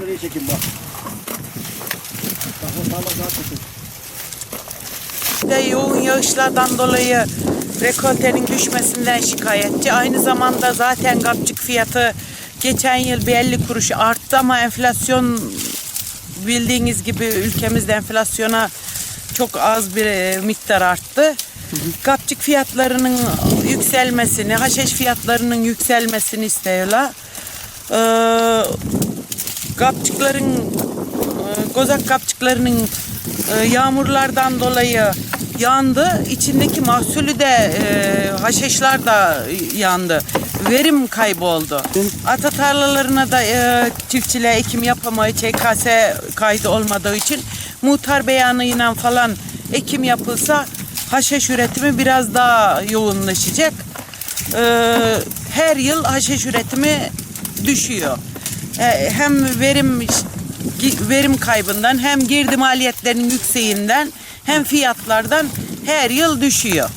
şuraya çekin bak. Bak o tarla daha kötü. de yoğun yağışlardan dolayı rekoltenin düşmesinden şikayetçi. Aynı zamanda zaten kapçık fiyatı geçen yıl bir 50 kuruş arttı ama enflasyon bildiğiniz gibi ülkemizde enflasyona çok az bir e, miktar arttı. Kapçık fiyatlarının yükselmesini, haşhaş fiyatlarının yükselmesini istiyorlar. Ee, kapçıkların e, gozak kapçıklarının e, yağmurlardan dolayı yandı. İçindeki mahsulü de e, haşhaşlar da yandı. Verim kaybı oldu. Ata tarlalarına da e, çiftçiliğe ekim yapamayı ÇKS kaydı olmadığı için muhtar beyanıyla falan ekim yapılsa haşhaş üretimi biraz daha yoğunlaşacak. E, her yıl haşhaş üretimi düşüyor. E, hem verim verim kaybından hem girdi maliyetlerinin yükseğinden hem fiyatlardan her yıl düşüyor.